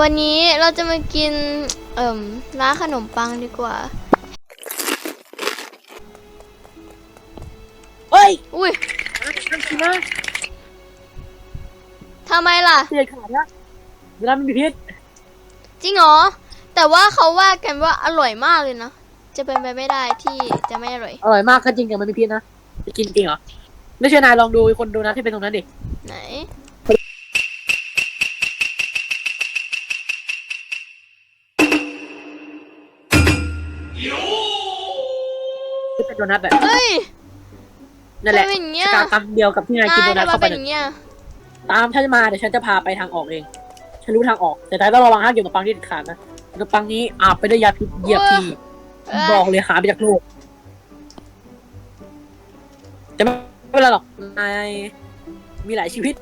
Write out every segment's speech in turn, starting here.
วันนี้เราจะมากิน เอ่มร้านขนมปังดีกว่า เฮ้ยอุ้ยนั่นกินนะทำไมล่ะ เสียขาดนะเวลามันมีพิษจริงเหรอ แต่ว่าเขาว่ากันว่าอร่อยมากเลยนะ จะเป็นไปไม่ได้ที่จะไม่อร่อย อร่อยมากก็จริงแต่มันมีพิษนะจะกินจริงเหรอไม่เชื่อนายลองดูคนดูนะที่เป็นตรงนั้นดิ ไหน ที่เป็นโดนัทแบบเฮ้ยนั่นแหละทำอย่างเงี้ยชะตากรรมเดียวกับที่นายกินโดนัททำไมเข้าไปเป็นอน่ะย่างเงี้ยตามฉันมาเดี๋ยวฉันจะพาไปทางออกเอง ฉันรู้ทางออก แต่นายต้องระวังห้ามเกี่ยวกับปังที่เด็ดขาดนะขนมปังนี้อาบไปด้วยยาพิษเหยียบทีเอ้ยบอกเลยหาไปจากโลกจะไม่เป็นไรหรอกนายมีหลายชีวิต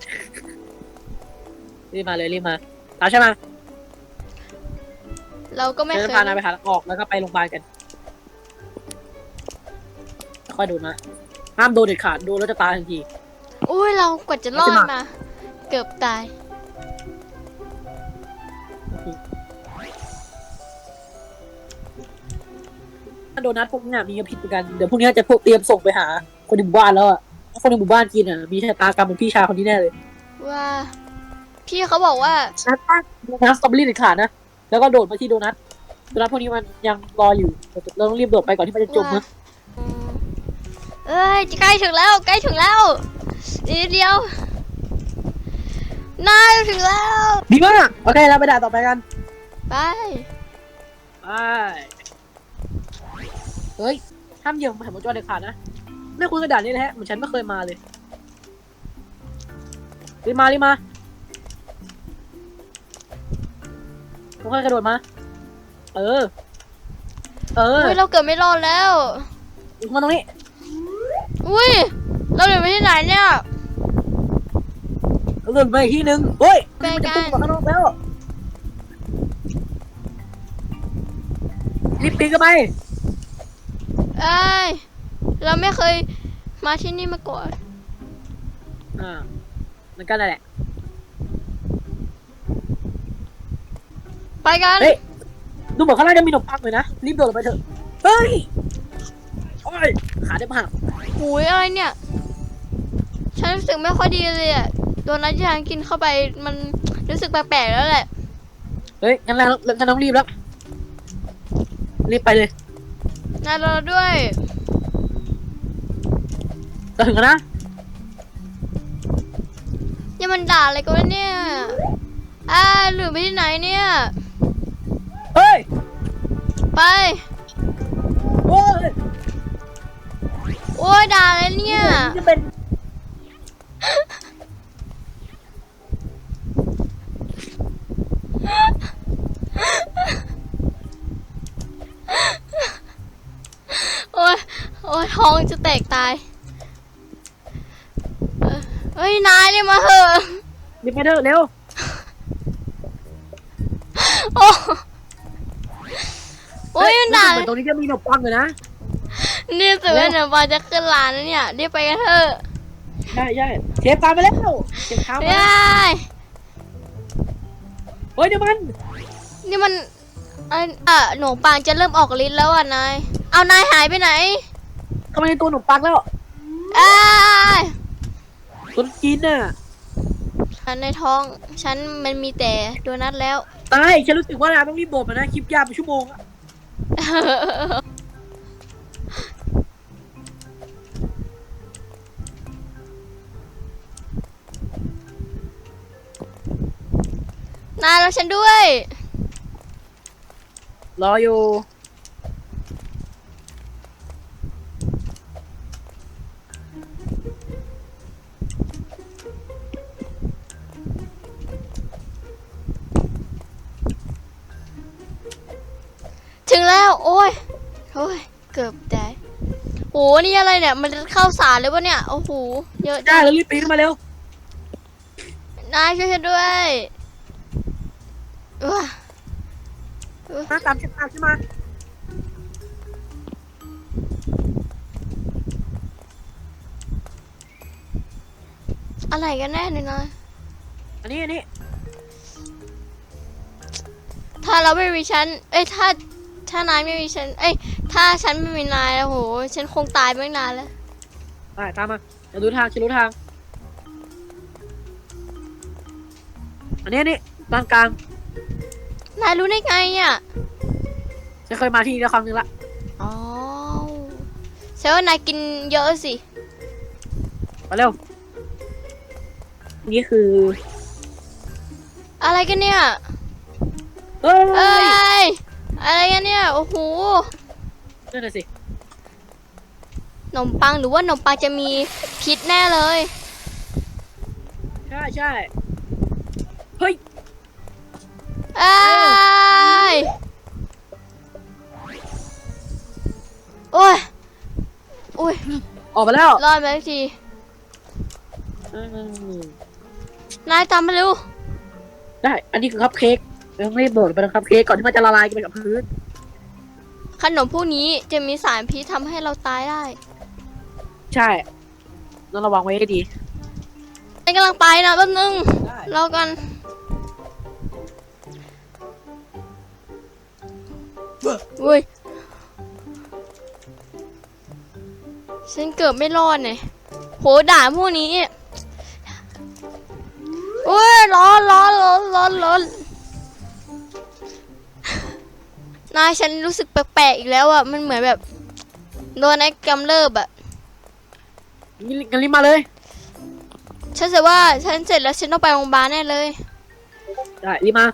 รีบมาเลยรีบมาตามใช่ไหมเราก็ไม่เดี๋ยวเคจะยพานายไปหาทางออกแล้วก็ไปโรงพยาบาลกัน ค่อยดูนะห้ามโดนเด็ดขาดโดนแล้วจะตายทันที อุ้ยเรากว่าจะรอดไม่ใช่หมามา เกือบตาย ถ้าโดนัทพวกนี้มีพิษเหมือนกันเดี๋ยวพวกนี้จะพวกเตรียมส่งไปหา คนในหมู่บ้านแล้วอะถ้าคนในหมู่บ้านกินอะมีชะตากรรมเป็นพี่ชายคนนี้แน่เลยว่า พี่เขาบอกว่า นัทตั้งโดนัทสตรอเบอรี่เด็ดขาดนะแล้วก็โดดมาที่โดนัทโดนัทพวกนี้มันยังรออยู่เราต้องรีบโดดไปก่อนที่มันจะจมว่านะอืม เอ้ยใกล้ถึงแล้วใกล้ถึงแล้วอีกนิดเดียวนายถึงแล้วดีมากโอเคเราไปด่านต่อไปกันไปไปเฮ้ยห้ามเหยียบหันมาจอเด็ดขาดนะไม่คุ้นกับด่านนี้เลยฮะเหมือนฉันไม่เคยมาเลยรีบมารีบมาค่อยๆกระโดดมา เออ เอออุ้ยเราเกือบไม่รอดแล้ว มาตรงนี้ อุ้ย เราเดินไปที่ไหนเนี่ยกระโดดไปอีกที่หนึ่งเฮ้ยไปมันกัจะนพุ่งมาข้างนอกแล้วรีบปีนกันไปเอ้ย เราไม่เคยมาที่นี่มาก่อน อ่าเหมือนกันนั่นแหละไปกัน เฮ้ยดูเหมือนข้างล่างจะมีขนมปังเลยนะรีบโดดลงไปเถอะเฮ้ยโอ้ยขาได้ผ่าหู ยอะไรเนี่ย ฉันรู้สึกไม่ค่อยดีเลยอะโดนัทที่ฉันกินเข้าไปมันรู้สึกแปลกๆแล้วแหละ เฮ้ยงั้นเราฉันต้องรีบแล้ว รีบไปเลยนายรอด้วยจะถึงแล้วนะอย่ามันด่าอะไรกันวะเนี่ยอ่าหรือไปที่ไหนเนี่ย เฮ้ย ไป อ้ยด่าอะไรเนี่ย จะเป็นโอ้ยโอ้ยท้องจะแตกตายเอ่อเฮ้ย นายเรียกมาเถอะรีบไปเถอะเร็วโอ้โอ้ยมันด่า เหมือนตรงนี้จะมีขนมปังเลยนะ นี่สื่อว่าเดี๋ยวบอลจะขึ้นร้านแล้วเนี่ยรีบไปกันเถอะใช่ใช่เชฟตามไปแล้วเชฟเท้าไม่มาได้เฮ้ยเดี๋ยวมัน นี่มันเอ่อเอ่อหนูปังจะเริ่มออกฤทธิ์แล้วอะนาย เอานายหายไปไหนเข้ามาในตัวขนมปังแล้วเอ้ยคนกินน่ะฉันในท้องฉันมันมีแต่โดนัทแล้วตายฉันรู้สึกว่าเราต้องรีบโดดมานะคลิปยาวเป็นชั่วโมง นายแล้วฉันด้วย รออยู่ ถึงแล้ว โอ้ย โอ้ย เกือบได้โห นี่อะไรเนี่ย มันเข้าสารเลยวะเนี่ย โอ้โห เยอะได้แล้วรีบปีนขึ้นมาเร็ว นายช่วยฉันด้วย ว้ามาตามฉันตามฉันมาอะไรกันแน่เนี่ยนายอันนี้อันนี้ถ้าเราไม่มีฉัน เอ้ยถ้าถ้านายไม่มีฉัน เอ้ยถ้าฉันไม่มีนายแล้วโหฉันคงตายไปตั้งนานแล้วไปตามมาเดี๋ยวรู้ทางฉันรู้ทาง อันนี้นี่ด้านกลาง นายรู้ได้ไงอะ ฉันเคยมาที่นี่แล้วครั้งหนึงละ อ๋อแสดงว่านายกินเยอะสิ มาเร็ว นี่คือ อะไรกันเนี่ย เอ้เอ้ยย อะไรกันเนี่ย โอ้โห นั่นน่ะสิ ขนมปังหรือว่าขนมปังจะมีพิษแน่เลย ใช่ใช่ เฮ้ย เอ้ยโอ้ยโอ้ยออกมาแล้วรอดไปสักทีอืมนายตามมาเร็วได้ อันนี้คือคัพเค้กยังไม่โดดไปเป็นคัพเค้กก่อนที่มันจะละลายไปกับพื้นขนมพวกนี้จะมีสารพิษทำให้เราตายได้ใช่ต้องระวังไว้ให้ดีฉันกำลังไปนะแป๊บนึงได้ รอกัน อุ้ยฉันเกือบไม่รอดเนี่ยโหด่าพวกนี้อุ้ยร้อนร้อนร้อนร้อนร้อนนายฉันรู้สึกแปลกๆอีกแล้วอะ มันเหมือนแบบ โดนไอ้กำเริบอะงั้นงั้นรีบมาเลย ฉันเสียว่าฉันเสร็จแล้วฉันต้องไปโรงพยาบาลแน่เลย ได้รีบมา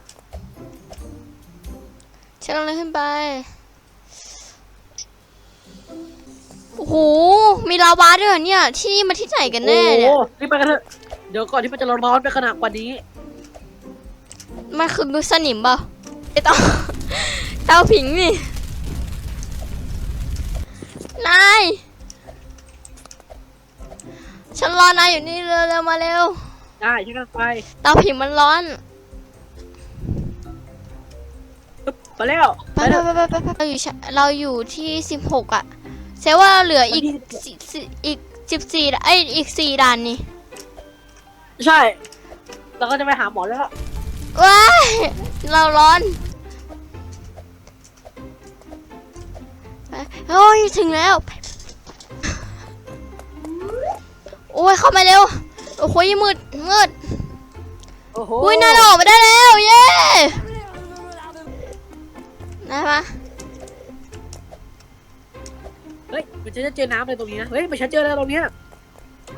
ฉันกำลังขึ้นไป โอ้โห มีลาวาด้วยเหรอเนี่ย ที่นี่มันที่ไหนกันแน่เนี่ย โอ้โหรีบไปกันเถอะ เดี๋ยวก่อนที่มันจะร้อนไปขนาดกว่านี้ มันคือมุสนิมเปล่าไอเต้า เต้าผิงนี่ นาย ฉันรอนายอยู่นี่เร็วๆมาเร็ว ได้ช่วยกันไป เต้าผิงมันร้อน ไปแล้วไปไปไปแล้ว ไปไปไปเราอยู่ชั้นเราอยู่ที่สิบหกอะแสดงว่าเหลืออีกวันที่ สิสิอีกสิบสี่ไอยอีกสี่ด่านนี่ใช่เราก็จะไปหาหมอแล้ว ว้ายเราร้อนไปโอ้ยถึงแล้ว โอ้ยเข้ามาเร็ว โอ้โหมืดมืดโอ้โหอุ้ยนายออกมาได้แล้ว เย้ นายมาเฮ้ยมันจะเจอน้ำอะไรตรงนี้นะ เฮ้ยมันฉันเจอแล้วตรงเนี้ย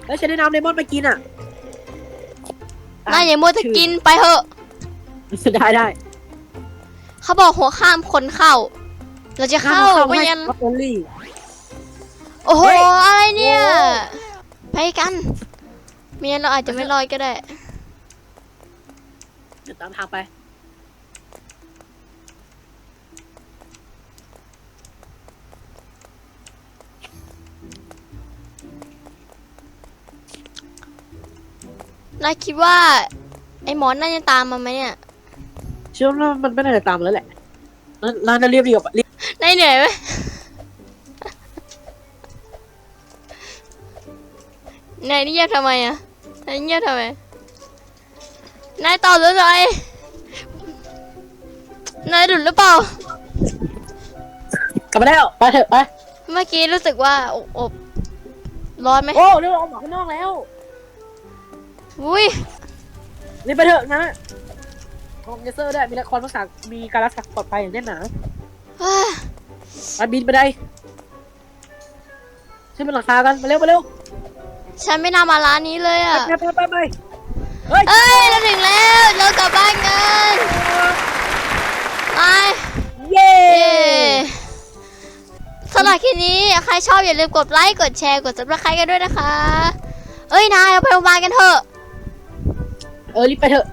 เฮ้ยฉันได้น้ำเลมอนมากินอะนายอย่ามัวแต่กินไปเถอะ ได้ได้ เขาบอกหัวข้ามคนเข้า เราจะเข้าไปไม่ยันโอลี่โอ้โหเฮ้ยอะไรเนี่ยโอ้ไปกันไมีงั้นเราอาจจะไม่รอดก็ได้ เดี๋ยวตามทางไป นายคิดว่า ไอ้หมอนน่าจะตามมาไหมเนี่ยเชื่อว่ามันไม่น่าจะตามแล้วแหละร้านร้านจะเรียบเรียบเรียบนายเหนื่อยไหม นายนี่เงียบทำไมอะ นายเงียบทำไม นายตอบด้วยหน่อยนายดุดหรือเปล่า กลับมาแล้วไปเถอะไปเมื่อกี้รู้สึกว่าอบอบร้อนไหมโอ้เดี๋ยวเราออกมาข้างนอกแล้ว อุ้ยนี่ไปเถอะนะคอมเนเซอร์ได้วยมีละครรักษามีการรักษาปลอดภัยอย่างแน่นหนาอ่าไปบินไปได้ขึ้นบนหลังคากันมาเร็วมาเร็วฉันไม่น่ามาร้านนี้เลยอะไปไปไปไปเฮ้ยเอ้ยเราถึงแล้วเรากลับบ้านกันไปเย้เย้สำหรับคลิปนี้ใครชอบอย่าลืมกดไลค์กดแชร์กด subscribe กันด้วยนะคะ เอ้ยนายเราไปโรงพยาบาลกันเถอะ เออรีบไปเถอะ